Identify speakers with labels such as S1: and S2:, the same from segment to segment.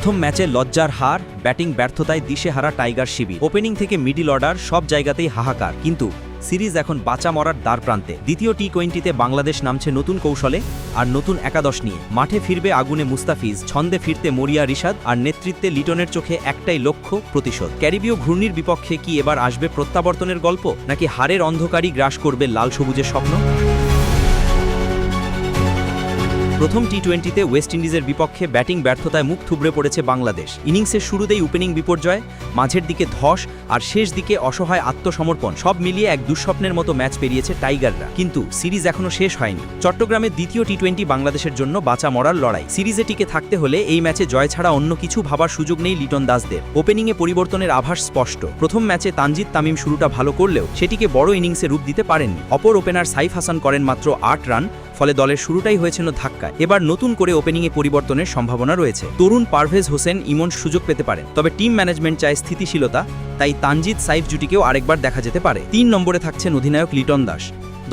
S1: প্রথম ম্যাচে লজ্জার হার, ব্যাটিং ব্যর্থতায় দিশেহারা টাইগার শিবির। ওপেনিং থেকে মিডিল অর্ডার, সব জায়গাতেই হাহাকার। কিন্তু সিরিজ এখন বাঁচা মরার দ্বার প্রান্তে দ্বিতীয় টি টোয়েন্টিতে বাংলাদেশ নামছে নতুন কৌশলে আর নতুন একাদশ নিয়ে। মাঠে ফিরবে আগুনে মুস্তাফিজ, ছন্দে ফিরতে মরিয়া রিশাদ আর নেতৃত্বে লিটনের চোখে একটাই লক্ষ্য, প্রতিশোধ। ক্যারিবীয় ঘূর্ণির বিপক্ষে কি এবার আসবে প্রত্যাবর্তনের গল্প, নাকি হারের অন্ধকারই গ্রাস করবে লাল সবুজের স্বপ্ন? প্রথম টি টোয়েন্টিতে ওয়েস্ট ইন্ডিজের বিপক্ষে ব্যাটিং ব্যর্থতায় মুখ থুবড়ে পড়েছে বাংলাদেশ। ইনিংসের শুরুতেই ওপেনিং বিপর্যয়, মাঝের দিকে ধস আর শেষ দিকে অসহায় আত্মসমর্পণ, সব মিলিয়ে এক দুঃস্বপ্নের মতো ম্যাচ পেরিয়েছে টাইগাররা। কিন্তু সিরিজ এখনও শেষ হয়নি। চট্টগ্রামের দ্বিতীয় টি টোয়েন্টি বাংলাদেশের জন্য বাঁচা মরার লড়াই। সিরিজে টিকে থাকতে হলে এই ম্যাচে জয় ছাড়া অন্য কিছু ভাবার সুযোগ নেই লিটন দাসদের। ওপেনিংয়ে পরিবর্তনের আভাস স্পষ্ট। প্রথম ম্যাচে তানজিদ তামিম শুরুটা ভালো করলেও সেটিকে বড় ইনিংসে রূপ দিতে পারেননি। অপর ওপেনার সাইফ হাসান করেন মাত্র আট রান ফলে দলের শুরুটাই হয়েছিল ধাক্কা। এবার নতুন করে ওপেনিংয়ে পরিবর্তনের সম্ভাবনা রয়েছে। তরুণ পারভেজ হোসেন ইমন সুযোগ পেতে পারেন, তবে টিম ম্যানেজমেন্ট চায় স্থিতিশীলতা, তাই তানজিদ সাইফ জুটিকেও আরেকবার দেখা যেতে পারে। তিন নম্বরে থাকছেন অধিনায়ক লিটন দাস।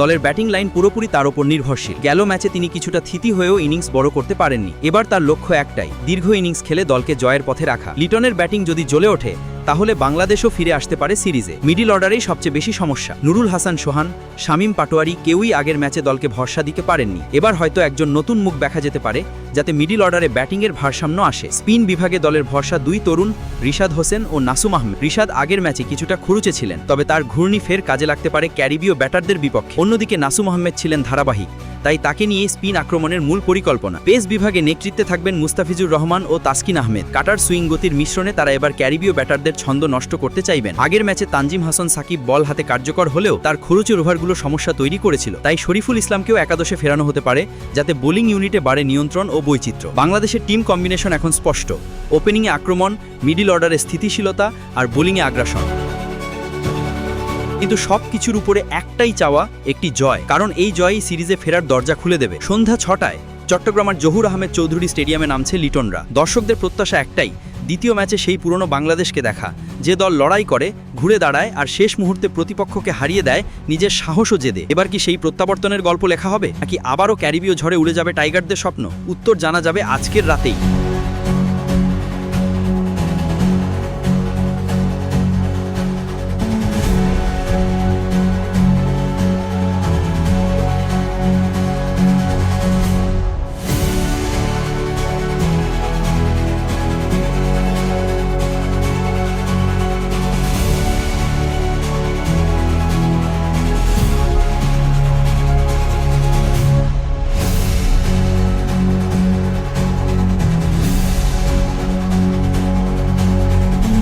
S1: দলের ব্যাটিং লাইন পুরোপুরি তার ওপর নির্ভরশীল। গেল ম্যাচে তিনি কিছুটা থিতি হয়েও ইনিংস বড় করতে পারেননি। এবার তার লক্ষ্য একটাই, দীর্ঘ ইনিংস খেলে দলকে জয়ের পথে রাখা। লিটনের ব্যাটিং যদি জ্বলে ওঠে তাহলে বাংলাদেশও ফিরে আসতে পারে সিরিজে। মিডিল অর্ডারেই সবচেয়ে বেশি সমস্যা। নুরুল হাসান, সোহান, শামীম পাটোয়ারি কেউই আগের ম্যাচে দলকে ভরসা দিতে পারেননি। এবার হয়তো একজন নতুন মুখ দেখা যেতে পারে, যাতে মিডিল অর্ডারে ব্যাটিংয়ের ভারসাম্য আসে। স্পিন বিভাগে দলের ভরসা দুই তরুণ, রিশাদ হোসেন ও নাসুম আহমেদ। রিশাদ আগের ম্যাচে কিছুটা খুরুচে ছিলেন, তবে তার ঘূর্ণি ফের কাজে লাগতে পারে ক্যারিবীয় ব্যাটারদের বিপক্ষে। অন্যদিকে নাসুম আহমেদ ছিলেন ধারাবাহিক। তাই তাকে নিয়ে স্পিন আক্রমণের মূল পরিকল্পনা। পেস বিভাগে নেতৃত্বে থাকবেন মুস্তাফিজুর রহমান ও তাসকিন আহমেদ। কাটার সুইং গতির মিশ্রণে তারা এবার ক্যারিবীয় ব্যাটারদের ছন্দ নষ্ট করতে চাইবেন। আগের ম্যাচে তানজিম হাসান সাকিব বল হাতে কার্যকর হলেও তার খরচের ওভারগুলো সমস্যা তৈরি করেছিল। তাই শরীফুল ইসলামকেও একাদশে ফেরানো হতে পারে, যাতে বোলিং ইউনিটে বাড়ে নিয়ন্ত্রণ ও বৈচিত্র্য। বাংলাদেশের টিম কম্বিনেশন এখন স্পষ্ট। ওপেনিংয়ে আক্রমণ, মিডিল অর্ডারে স্থিতিশীলতা আর বোলিংয়ে আগ্রাসন। কিন্তু সব কিছুর উপরে একটাই চাওয়া, একটি জয়। কারণ এই জয়ই সিরিজে ফেরার দরজা খুলে দেবে। সন্ধ্যা ছটায় চট্টগ্রামের জহুর আহমেদ চৌধুরী স্টেডিয়ামে নামছে লিটনরা। দর্শকদের প্রত্যাশা একটাই, দ্বিতীয় ম্যাচে সেই পুরনো বাংলাদেশকে দেখা। যে দল লড়াই করে, ঘুরে দাঁড়ায় আর শেষ মুহূর্তে প্রতিপক্ষকে হারিয়ে দেয় নিজের সাহসও জেদে। এবার কি সেই প্রত্যাবর্তনের গল্প লেখা হবে? নাকি আবারও ক্যারিবীয় ঝড়ে উড়ে যাবে টাইগারদের স্বপ্ন? উত্তর জানা যাবে আজকের রাতেই।